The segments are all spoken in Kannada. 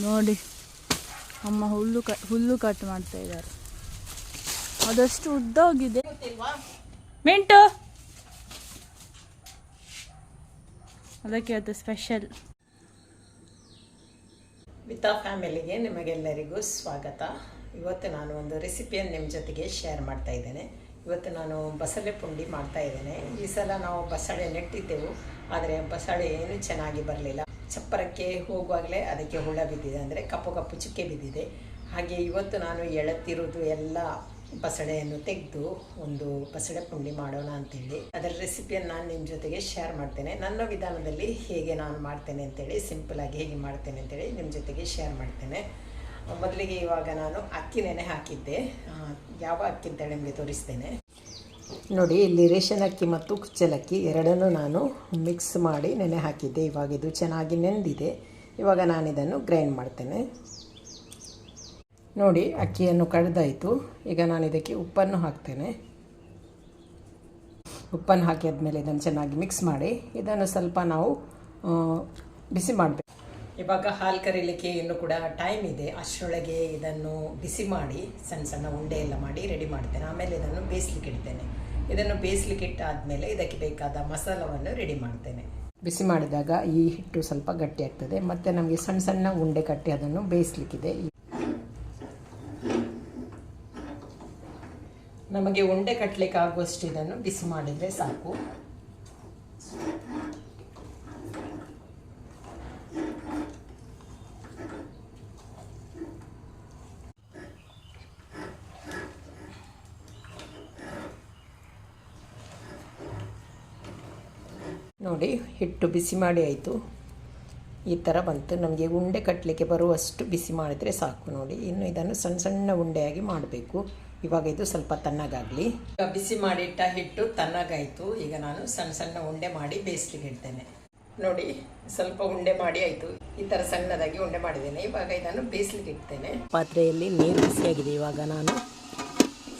ನೋಡಿ. ಅಮ್ಮ ಹುಲ್ಲು ಕ, ಹುಲ್ಲು ಕಟ್ ಮಾಡ್ತಾ ಇದ್ದಾರೆ. ಅದಷ್ಟು ಉದ್ದೋಗಿದೆ ಮಿಂಟು! ಅದಕ್ಕೆ ಅದು ಸ್ಪೆಷಲ್ ವಿತಾ ಫ್ಯಾಮಿಲಿಗೆ ನಿಮಗೆಲ್ಲರಿಗೂ ಸ್ವಾಗತ. ಇವತ್ತು ನಾನು ಒಂದು ರೆಸಿಪಿಯನ್ನು ನಿಮ್ಮ ಜೊತೆಗೆ ಶೇರ್ ಮಾಡ್ತಾ ಇದ್ದೇನೆ. ಇವತ್ತು ನಾನು ಬಸಳೆ ಪುಂಡಿ ಮಾಡ್ತಾ ಇದ್ದೇನೆ. ಈ ಸಲ ನಾವು ಬಸಳೆ ನೆಟ್ಟಿದ್ದೆವು, ಆದರೆ ಬಸಳೆ ಏನು ಚೆನ್ನಾಗಿ ಬರಲಿಲ್ಲ. ಚಪ್ಪರಕ್ಕೆ ಹೋಗುವಾಗಲೇ ಅದಕ್ಕೆ ಹುಳ ಬಿದ್ದಿದೆ ಅಂದರೆ ಕಪ್ಪು ಕಪ್ಪು ಚುಕ್ಕೆ ಬಿದ್ದಿದೆ. ಹಾಗೆ ಇವತ್ತು ನಾನು ಎಳತ್ತಿರೋದು ಎಲ್ಲ ಬಸಳೆಯನ್ನು ತೆಗೆದು ಒಂದು ಬಸಳೆ ಪುಂಡಿ ಮಾಡೋಣ ಅಂತೇಳಿ. ಅದರ ರೆಸಿಪಿಯನ್ನು ನಾನು ನಿಮ್ಮ ಜೊತೆಗೆ ಶೇರ್ ಮಾಡ್ತೇನೆ. ನನ್ನ ವಿಧಾನದಲ್ಲಿ ಹೇಗೆ ನಾನು ಮಾಡ್ತೇನೆ ಅಂತೇಳಿ ಸಿಂಪಲಾಗಿ ಹೇಗೆ ಮಾಡ್ತೇನೆ ಅಂತೇಳಿ ನಿಮ್ಮ ಜೊತೆಗೆ ಶೇರ್ ಮಾಡ್ತೇನೆ. ಮೊದಲಿಗೆ ಇವಾಗ ನಾನು ಅಕ್ಕಿ ನೆನೆ ಹಾಕಿದ್ದೆ ಯಾವ ಅಕ್ಕಿ ಅಂತೇಳಿ ನಿಮಗೆ ತೋರಿಸ್ತೇನೆ. ನೋಡಿ, ಇಲ್ಲಿ ರೇಷನ್ ಅಕ್ಕಿ ಮತ್ತು ಕುಚ್ಚಲಕ್ಕಿ ಎರಡನ್ನೂ ನಾನು ಮಿಕ್ಸ್ ಮಾಡಿ ನೆನೆ ಹಾಕಿದ್ದೆ. ಇವಾಗ ಇದು ಚೆನ್ನಾಗಿ ನೆಂದಿದೆ. ಇವಾಗ ನಾನು ಇದನ್ನು ಗ್ರೈಂಡ್ ಮಾಡ್ತೇನೆ. ನೋಡಿ, ಅಕ್ಕಿಯನ್ನು ಕಡ್ದಾಯಿತು. ಈಗ ನಾನು ಇದಕ್ಕೆ ಉಪ್ಪನ್ನು ಹಾಕ್ತೇನೆ. ಉಪ್ಪನ್ನು ಹಾಕಿ ಆದಮೇಲೆ ಇದನ್ನು ಚೆನ್ನಾಗಿ ಮಿಕ್ಸ್ ಮಾಡಿ. ಇದನ್ನು ಸ್ವಲ್ಪ ನಾವು ಬಿಸಿ ಮಾಡಬೇಕು. ಇವಾಗ ಹಾಲು ಕರೀಲಿಕ್ಕೆ ಇನ್ನು ಕೂಡ ಟೈಮ್ ಇದೆ. ಅಷ್ಟರೊಳಗೆ ಇದನ್ನು ಬಿಸಿ ಮಾಡಿ, ಸಣ್ಣ ಸಣ್ಣ ಉಂಡೆ ಎಲ್ಲ ಮಾಡಿ ರೆಡಿ ಮಾಡ್ತೇನೆ. ಆಮೇಲೆ ಇದನ್ನು ಬೇಯಿಸ್ಲಿಕ್ಕೆ ಇಡ್ತೇನೆ. ಇದನ್ನು ಬೇಯಿಸ್ಲಿಕ್ಕೆ ಇಟ್ಟಾದಮೇಲೆ ಇದಕ್ಕೆ ಬೇಕಾದ ಮಸಾಲವನ್ನು ರೆಡಿ ಮಾಡ್ತೇನೆ. ಬಿಸಿ ಮಾಡಿದಾಗ ಈ ಹಿಟ್ಟು ಸ್ವಲ್ಪ ಗಟ್ಟಿ ಆಗ್ತದೆ. ಮತ್ತು ನಮಗೆ ಸಣ್ಣ ಸಣ್ಣ ಉಂಡೆ ಕಟ್ಟಿ ಅದನ್ನು ಬೇಯಿಸ್ಲಿಕ್ಕಿದೆ. ನಮಗೆ ಉಂಡೆ ಕಟ್ಟಲಿಕ್ಕೆ ಆಗುವಷ್ಟು ಇದನ್ನು ಬಿಸಿ ಮಾಡಿದರೆ ಸಾಕು. ನೋಡಿ, ಹಿಟ್ಟು ಬಿಸಿ ಮಾಡಿ ಆಯಿತು. ಈ ಥರ ಬಂತು. ನಮಗೆ ಉಂಡೆ ಕಟ್ಟಲಿಕ್ಕೆ ಬರುವಷ್ಟು ಬಿಸಿ ಮಾಡಿದರೆ ಸಾಕು ನೋಡಿ. ಇನ್ನು ಇದನ್ನು ಸಣ್ಣ ಸಣ್ಣ ಉಂಡೆಯಾಗಿ ಮಾಡಬೇಕು. ಇವಾಗ ಇದು ಸ್ವಲ್ಪ ತಣ್ಣಗಾಗಲಿ. ಈಗ ಬಿಸಿ ಮಾಡಿಟ್ಟ ಹಿಟ್ಟು ತಣ್ಣಗಾಯಿತು. ಈಗ ನಾನು ಸಣ್ಣ ಸಣ್ಣ ಉಂಡೆ ಮಾಡಿ ಬೇಯಿಸ್ಲಿಕ್ಕೆ ಇಡ್ತೇನೆ. ನೋಡಿ, ಸ್ವಲ್ಪ ಉಂಡೆ ಮಾಡಿ ಆಯಿತು. ಈ ಥರ ಸಣ್ಣದಾಗಿ ಉಂಡೆ ಮಾಡಿದ್ದೇನೆ. ಇವಾಗ ಇದನ್ನು ಬೇಯಿಸ್ಲಿಕ್ಕೆ ಇಡ್ತೇನೆ. ಪಾತ್ರೆಯಲ್ಲಿ ನೀರು ಬಿಸಿಯಾಗಿದೆ. ಇವಾಗ ನಾನು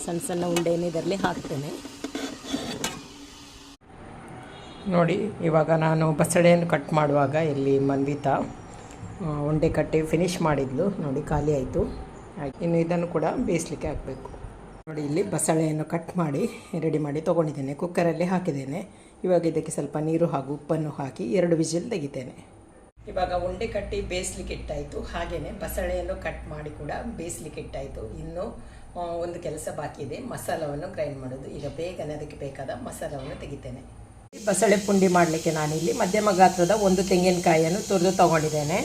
ಸಣ್ಣ ಸಣ್ಣ ಉಂಡೆಯನ್ನು ಇದರಲ್ಲಿ ಹಾಕ್ತೇನೆ. ನೋಡಿ, ಇವಾಗ ನಾನು ಬಸಳೆಯನ್ನು ಕಟ್ ಮಾಡುವಾಗ ಇಲ್ಲಿ ಮನ್ವಿತಾ ಉಂಡೆ ಕಟ್ಟಿ ಫಿನಿಶ್ ಮಾಡಿದ್ಲು. ನೋಡಿ, ಖಾಲಿ ಆಯಿತು. ಇನ್ನು ಇದನ್ನು ಕೂಡ ಬೇಯಿಸ್ಲಿಕ್ಕೆ ಹಾಕಬೇಕು. ನೋಡಿ, ಇಲ್ಲಿ ಬಸಳೆಯನ್ನು ಕಟ್ ಮಾಡಿ ರೆಡಿ ಮಾಡಿ ತೊಗೊಂಡಿದ್ದೇನೆ. ಕುಕ್ಕರಲ್ಲಿ ಹಾಕಿದ್ದೇನೆ. ಇವಾಗ ಇದಕ್ಕೆ ಸ್ವಲ್ಪ ನೀರು ಹಾಗೂ ಉಪ್ಪನ್ನು ಹಾಕಿ ಎರಡು ವಿಜಿಲ್ ತೆಗಿತೇನೆ. ಇವಾಗ ಉಂಡೆ ಕಟ್ಟಿ ಬೇಯಿಸ್ಲಿಕ್ಕೆ ಇಟ್ಟಾಯಿತು. ಹಾಗೆಯೇ ಬಸಳೆಯನ್ನು ಕಟ್ ಮಾಡಿ ಕೂಡ ಬೇಯಿಸ್ಲಿಕ್ಕೆ ಇಟ್ಟಾಯಿತು. ಇನ್ನು ಒಂದು ಕೆಲಸ ಬಾಕಿ ಇದೆ. ಮಸಾಲವನ್ನು ಗ್ರೈಂಡ್ ಮಾಡೋದು. ಈಗ ಬೇಗನೆ ಅದಕ್ಕೆ ಬೇಕಾದ ಮಸಾಲವನ್ನು ತೆಗಿತೇನೆ. ಬಸಳೆ ಪುಂಡಿ ಮಾಡಲಿಕ್ಕೆ ನಾನಿಲ್ಲಿ ಮಧ್ಯಮ ಗಾತ್ರದ ಒಂದು ತೆಂಗಿನಕಾಯಿಯನ್ನು ತುರಿದು ತೊಗೊಂಡಿದ್ದೇನೆ.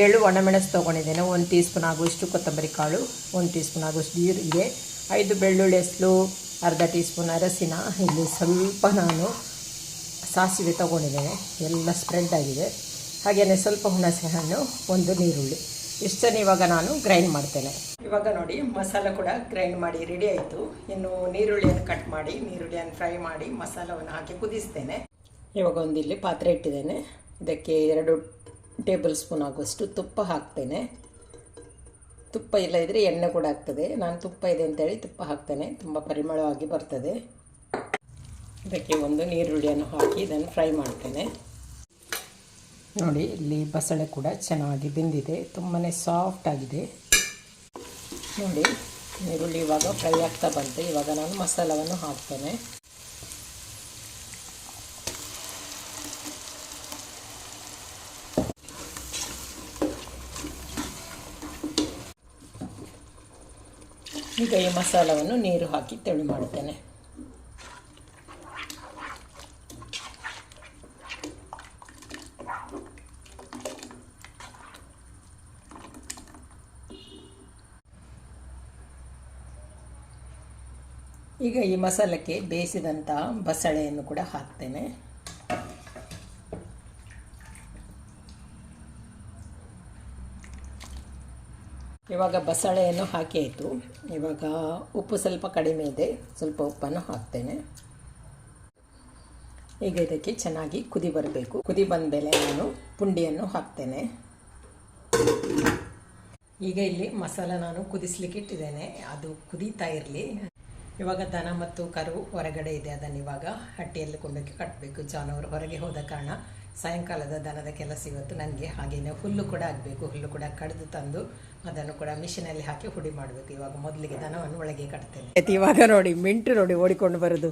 ಏಳು ಒಣಮೆಣಸು ತೊಗೊಂಡಿದ್ದೇನೆ. ಒಂದು ಟೀ ಸ್ಪೂನ್ ಆಗುವಷ್ಟು ಕೊತ್ತಂಬರಿ ಕಾಳು, ಒಂದು ಟೀ ಸ್ಪೂನ್ ಆಗುವಷ್ಟು ಜೀರಿಗೆ ಐದು ಬೆಳ್ಳುಳ್ಳಿ ಹೆಸಲು, ಅರ್ಧ ಟೀ ಸ್ಪೂನ್ ಅರಸಿನ ಇಲ್ಲಿ ಸ್ವಲ್ಪ ನಾನು ಸಾಸಿವೆ ತೊಗೊಂಡಿದ್ದೇನೆ. ಎಲ್ಲ ಸ್ಪ್ರೆಡ್ ಆಗಿದೆ. ಹಾಗೆಯೇ ಸ್ವಲ್ಪ ಹುಣಸೆ ಹಣ್ಣು ಒಂದು ನೀರುಳ್ಳಿ. ಇಷ್ಟನ್ನು ಇವಾಗ ನಾನು ಗ್ರೈಂಡ್ ಮಾಡ್ತೇನೆ. ಇವಾಗ ನೋಡಿ, ಮಸಾಲ ಕೂಡ ಗ್ರೈಂಡ್ ಮಾಡಿ ರೆಡಿ ಆಯಿತು. ಇನ್ನು ನೀರುಳ್ಳಿಯನ್ನು ಕಟ್ ಮಾಡಿ ನೀರುಳ್ಳಿಯನ್ನು ಫ್ರೈ ಮಾಡಿ ಮಸಾಲವನ್ನು ಹಾಕಿ ಕುದಿಸ್ತೇನೆ. ಇವಾಗ ಒಂದು ಇಲ್ಲಿ ಪಾತ್ರೆ ಇಟ್ಟಿದ್ದೇನೆ. ಇದಕ್ಕೆ ಎರಡು ಟೇಬಲ್ ಸ್ಪೂನ್ ಆಗುವಷ್ಟು ತುಪ್ಪ ಹಾಕ್ತೇನೆ. ತುಪ್ಪ ಇಲ್ಲ ಇದ್ದರೆ ಎಣ್ಣೆ ಕೂಡ ಆಗ್ತದೆ. ನಾನು ತುಪ್ಪ ಇದೆ ಅಂತೇಳಿ ತುಪ್ಪ ಹಾಕ್ತೇನೆ. ತುಂಬ ಪರಿಮಳವಾಗಿ ಬರ್ತದೆ. ಇದಕ್ಕೆ ಒಂದು ನೀರುಳ್ಳಿಯನ್ನು ಹಾಕಿ ಇದನ್ನು ಫ್ರೈ ಮಾಡ್ತೇನೆ. ನೋಡಿ, ಇಲ್ಲಿ ಬಸಳೆ ಕೂಡ ಚೆನ್ನಾಗಿ ಬೆಂದಿದೆ ತುಂಬಾ ಸಾಫ್ಟ್ ಆಗಿದೆ. ನೋಡಿ, ಈರುಳ್ಳಿ ಇವಾಗ ಫ್ರೈ ಆಗ್ತಾ ಬಂತು. ಇವಾಗ ನಾನು ಮಸಾಲವನ್ನು ಹಾಕ್ತೇನೆ. ಈಗ ಈ ಮಸಾಲವನ್ನು ನೀರು ಹಾಕಿ ತೆಳು ಮಾಡ್ತೇನೆ ಈಗ ಈ ಮಸಾಲಕ್ಕೆ ಬೇಯಿಸಿದಂಥ ಬಸಳೆಯನ್ನು ಕೂಡ ಹಾಕ್ತೇನೆ. ಇವಾಗ ಬಸಳೆಯನ್ನು ಹಾಕಿ ಆಯಿತು. ಇವಾಗ ಉಪ್ಪು ಸ್ವಲ್ಪ ಕಡಿಮೆ ಇದೆ. ಸ್ವಲ್ಪ ಉಪ್ಪನ್ನು ಹಾಕ್ತೇನೆ. ಈಗ ಇದಕ್ಕೆ ಚೆನ್ನಾಗಿ ಕುದಿ ಬರಬೇಕು. ಕುದಿ ಬಂದ ಮೇಲೆ ನಾನು ಪುಂಡಿಯನ್ನು ಹಾಕ್ತೇನೆ. ಈಗ ಇಲ್ಲಿ ಮಸಾಲ ನಾನು ಕುದಿಸ್ಲಿಕ್ಕೆ ಇಟ್ಟಿದ್ದೇನೆ. ಅದು ಕುದೀತಾ ಇರಲಿ. ಇವಾಗ ದನ ಮತ್ತು ಕರು ಹೊರಗಡೆ ಇದೆ ಅದನ್ನು ಇವಾಗ ಹಟ್ಟಿಯಲ್ಲಿ ಕೊಂಡೋಗಿ ಕಟ್ಟಬೇಕು ಜಾನುವಾರು ಹೊರಗೆ ಹೋದ ಕಾರಣ ಸಾಯಂಕಾಲದ ದನದ ಕೆಲಸ ಇವತ್ತು ನನಗೆ ಹಾಗೆಯೇ ಹುಲ್ಲು ಕೂಡ ಆಗಬೇಕು ಹುಲ್ಲು ಕೂಡ ಕಡಿದು ತಂದು ಅದನ್ನು ಕೂಡ ಮಿಷಿನಲ್ಲಿ ಹಾಕಿ ಹುಡಿ ಮಾಡಬೇಕು. ಇವಾಗ ಮೊದಲಿಗೆ ದನವನ್ನು ಒಳಗೆ ಕಟ್ತೇನೆ. ಇವಾಗ ನೋಡಿ ಮಿಂಟು ನೋಡಿ ಓಡಿಕೊಂಡು ಬರೋದು.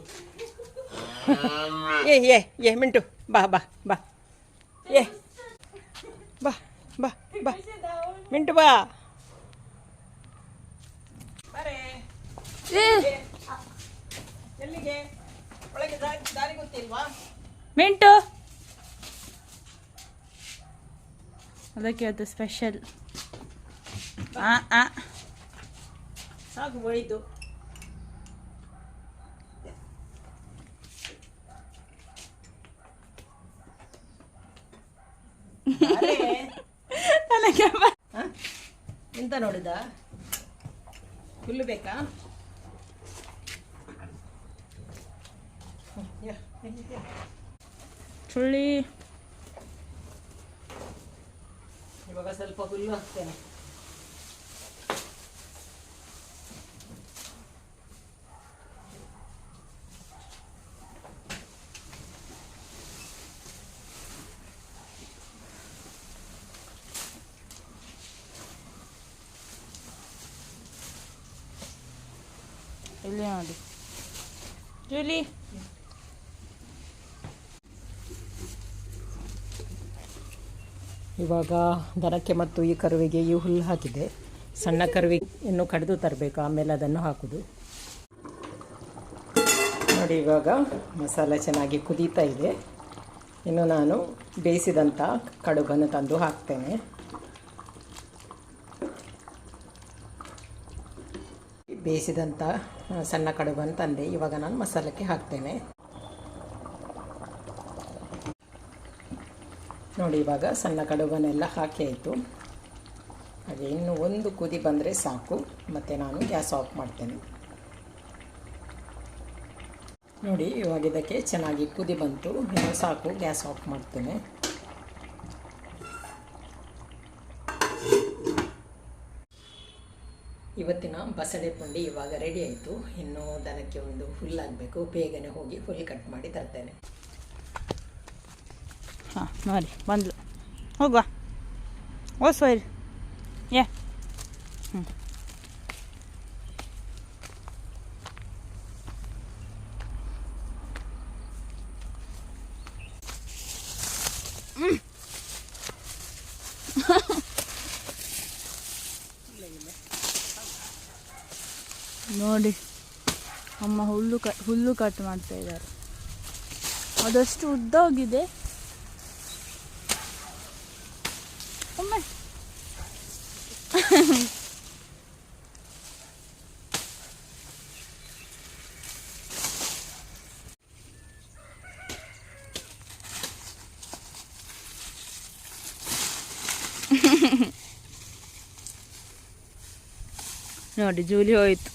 ಏ ಏ ಏ ಮಿಂಟು ಬಾ ಬಾ ಬಾ. ಏ ಬಾ ಬಾ ಬಾ. ಮಿಂಟು ಬಾ. ಏ. ಎಲ್ಲಿಗೆ ಒಳಗೆ ದಾರಿ ಗೊತ್ತಿಲ್ವಾ? ಮಿಂಟು! ಅದಕ್ಕೆ ಅದು ಸ್ಪೆಷಲ್ ಆ ಆ. ಸಾಕು ಒಳಿತು ಎಂತ ನೋಡಿದ? ಹುಲ್ಲು ಬೇಕಾ? ಚುಳ್ಳಿ ಇವಾಗ ಸ್ವಲ್ಪ ಹುಲ್ಲು ಹಾಕ್ತೇನೆ ಇಲ್ಲಿ ನೋಡಿ ಜೂಲಿ ಇವಾಗ ದನಕ್ಕೆ ಮತ್ತು ಈ ಕರುವಿಗೆ ಈ ಹುಲ್ಲು ಹಾಕಿದೆ. ಸಣ್ಣ ಕರುವಿಗೆ ಇನ್ನು ಕಡಿದು ತರಬೇಕು, ಆಮೇಲೆ ಅದನ್ನು ಹಾಕೋದು. ನೋಡಿ ಇವಾಗ ಮಸಾಲ ಚೆನ್ನಾಗಿ ಕುದೀತಾ ಇದೆ. ಇನ್ನು ನಾನು ಬೇಯಿಸಿದಂಥ ಕಡುಬನ್ನು ತಂದು ಹಾಕ್ತೇನೆ. ಬೇಯಿಸಿದಂಥ ಸಣ್ಣ ಕಡುಬನ್ನು ತಂದೆ, ಇವಾಗ ನಾನು ಮಸಾಲಕ್ಕೆ ಹಾಕ್ತೇನೆ. ನೋಡಿ ಇವಾಗ ಸಣ್ಣ ಕಡುಬನ್ನೆಲ್ಲ ಹಾಕಿ ಆಯಿತು. ಹಾಗೆ ಇನ್ನು ಒಂದು ಕುದಿ ಬಂದರೆ ಸಾಕು. ಮತ್ತು ನಾನು ಗ್ಯಾಸ್ ಆಫ್ ಮಾಡ್ತೇನೆ. ನೋಡಿ ಇವಾಗ ಇದಕ್ಕೆ ಚೆನ್ನಾಗಿ ಕುದಿ ಬಂತು. ಇನ್ನು ಸಾಕು, ಗ್ಯಾಸ್ ಆಫ್ ಮಾಡ್ತೇನೆ. ಇವತ್ತಿನ ಬಸಳೆ ಪುಂಡಿ ಇವಾಗ ರೆಡಿ ಆಯಿತು. ಇನ್ನು ದನಕ್ಕೆ ಒಂದು ಹುಲ್ಲಾಗಬೇಕು. ಬೇಗನೆ ಹೋಗಿ ಹುಲ್ಲು ಕಟ್ ಮಾಡಿ ತರ್ತೇನೆ. ನೋಡಿ, ಬಂದ್ಲು. ಹೋಗುವ. ಓ ಇರಿ. ಏ. ಹ್ಞೂ ನೋಡಿ, ಅಮ್ಮ ಹುಲ್ಲು ಕ, ಹುಲ್ಲು ಕಟ್ ಮಾಡ್ತಾ ಇದ್ದಾರೆ. ಅದಷ್ಟು ಉದ್ದ ಹೋಗಿದೆ ನೋಡಿ ಜೂಲಿ ಹೋಯ್ತು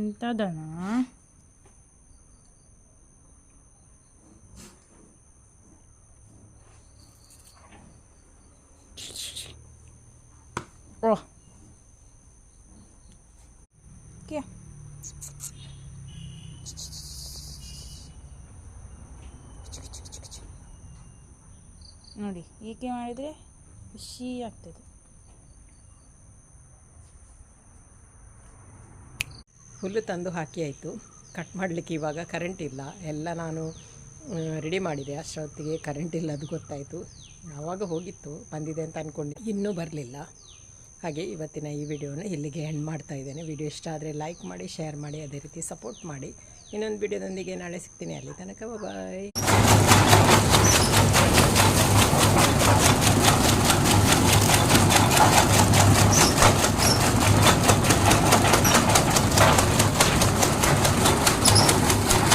ಎಂತದನ ಓ ಕ್ಯಾ ನೋಡಿ ಹೀಗೆ ಮಾಡಿದರೆ ಖುಷಿ ಆಗ್ತದೆ ಹುಲ್ಲು ತಂದು ಹಾಕಿ ಆಯಿತು. ಕಟ್ ಮಾಡಲಿಕ್ಕೆ ಇವಾಗ ಕರೆಂಟ್ ಇಲ್ಲ. ಎಲ್ಲ ನಾನು ರೆಡಿ ಮಾಡಿದೆ. ಅಷ್ಟೊತ್ತಿಗೆ ಕರೆಂಟ್ ಇಲ್ಲ ಅದು ಗೊತ್ತಾಯಿತು. ಆವಾಗ ಹೋಗಿತ್ತು, ಬಂದಿದೆ ಅಂತ ಅಂದ್ಕೊಂಡು ಇನ್ನೂ ಬರಲಿಲ್ಲ. ಹಾಗೆ ಇವತ್ತಿನ ಈ ವಿಡಿಯೋನ ಇಲ್ಲಿಗೆ ಎಂಡ್ ಮಾಡ್ತಾ ಇದ್ದೇನೆ. ವಿಡಿಯೋ ಇಷ್ಟ ಆದರೆ ಲೈಕ್ ಮಾಡಿ ಶೇರ್ ಮಾಡಿ, ಅದೇ ರೀತಿ ಸಪೋರ್ಟ್ ಮಾಡಿ. ಇನ್ನೊಂದು ವಿಡಿಯೋದೊಂದಿಗೆ ನಾಳೆ ಸಿಗ್ತೀನಿ. ಅಲ್ಲಿ ತನಕ ಬಾಯ್